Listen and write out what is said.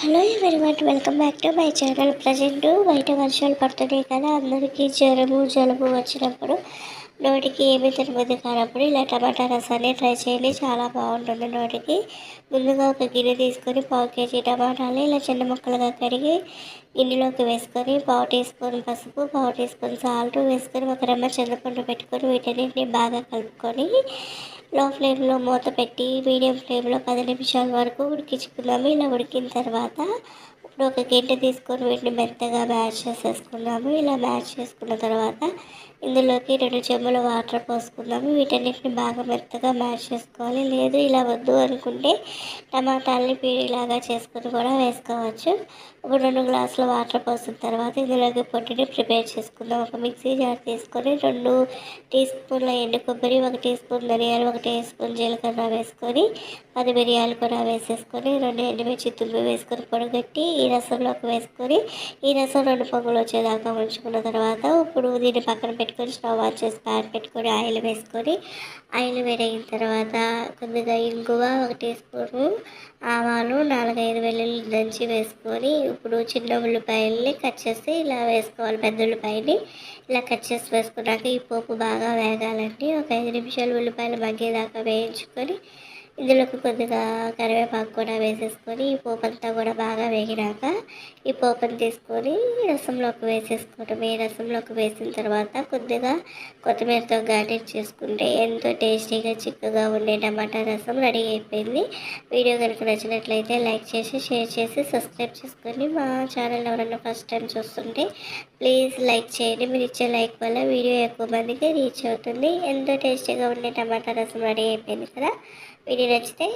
Hello everyone welcome back to my channel present బయట వర్షాలు పడుతున్నాయి కదా అందరికీ జ్వరము జలుబు వచ్చినప్పుడు నోటికి ఏమీ తినబుద్ధి కానప్పుడు ఇలా టమాటా రసాన్ని ట్రై చేయండి. చాలా బాగుంటుంది నోటికి. ముందుగా ఒక గిన్నె తీసుకొని పావు కేజీ టమాటాలు ఇలా చిన్న ముక్కలుగా కడిగి గిన్నెలోకి వేసుకొని పావు టీ స్పూన్ పసుపు పావు టీ స్పూన్ సాల్ట్ వేసుకొని ఒక రెమ్మ చింతపండు పెట్టుకొని వీటన్నింటిని బాగా కలుపుకొని లో ఫ్లేమ్లో మూత పెట్టి మీడియం ఫ్లేమ్లో పది నిమిషాల వరకు ఉడికించుకున్నాము. ఇలా ఉడికిన తర్వాత ఇప్పుడు ఒక గిన్నె తీసుకొని వీటిని మెత్తగా మ్యాష్ చేసేసుకున్నాము. ఇలా మ్యాష్ చేసుకున్న తర్వాత ఇందులోకి రెండు చెంబుల వాటర్ పోసుకుందాము. వీటన్నిటిని బాగా మెత్తగా మ్యాష్ చేసుకోవాలి. లేదు ఇలా వద్దు అనుకుంటే టమాటాలని పీడిలాగా చేసుకుని కూడా వేసుకోవచ్చు. ఇప్పుడు రెండు గ్లాసుల వాటర్ పోసిన తర్వాత ఇందులోకి పొట్టిని ప్రిపేర్ చేసుకుందాం. ఒక మిక్సీ జార్ తీసుకొని రెండు టీ స్పూన్ల ఎండు కొబ్బరి ఒక టీ స్పూన్ ధనియాలు ఒక టీ స్పూన్ జీలకర్ర వేసుకొని పది మిరియాలు కూడా వేసేసుకొని రెండు ఎండుమిర్చి తుమ్మి వేసుకొని పొడగట్టి ఈ రసంలోకి వేసుకొని ఈ రసం రెండు పొంగులు వచ్చేదాకా ఉంచుకున్న తర్వాత ఇప్పుడు దీన్ని పక్కన పెట్టి పెట్టుకొని స్టవ్ ఆన్ చేసి ప్యాన్ పెట్టుకొని ఆయిల్ వేసుకొని ఆయిల్ వేడైన తర్వాత కొద్దిగా ఇంగువ ఒక టీ స్పూను ఆవాలు నాలుగైదు వెల్లుల్లి దంచి వేసుకొని ఇప్పుడు చిన్న ఉల్లిపాయల్ని కట్ చేసి ఇలా వేసుకోవాలి పెద్ద ఉల్లిపాయని. ఇలా కట్ చేసి వేసుకున్నాక ఈ పోపు బాగా వేగాలండి. ఒక ఐదు నిమిషాలు ఉల్లిపాయలు మగ్గేదాకా వేయించుకొని ఇందులోకి కొద్దిగా కరివేపాకు కూడా వేసేసుకొని ఈ పోపంతా కూడా బాగా వేగినాక ఈ పోపుని తీసుకొని రసంలోకి వేసేసుకోవటం ఈ రసంలోకి వేసిన తర్వాత కొద్దిగా కొత్తిమీరతో గార్నిష్ చేసుకుంటే ఎంతో టేస్టీగా చిక్కగా ఉండే టమాటా రసం రెడీ అయిపోయింది. వీడియో కనుక నచ్చినట్లయితే లైక్ చేసి షేర్ చేసి సబ్స్క్రైబ్ చేసుకొని మా ఛానల్ ఎవరైనా ఫస్ట్ టైం చూస్తుంటే ప్లీజ్ లైక్ చేయండి. మీరు ఇచ్చే లైక్ వల్ల వీడియో ఎక్కువ మందికి రీచ్ అవుతుంది. ఎంతో టేస్టీగా ఉండే టమాటా రసం రెడీ అయిపోయింది కదా. వీడియో నచ్చితే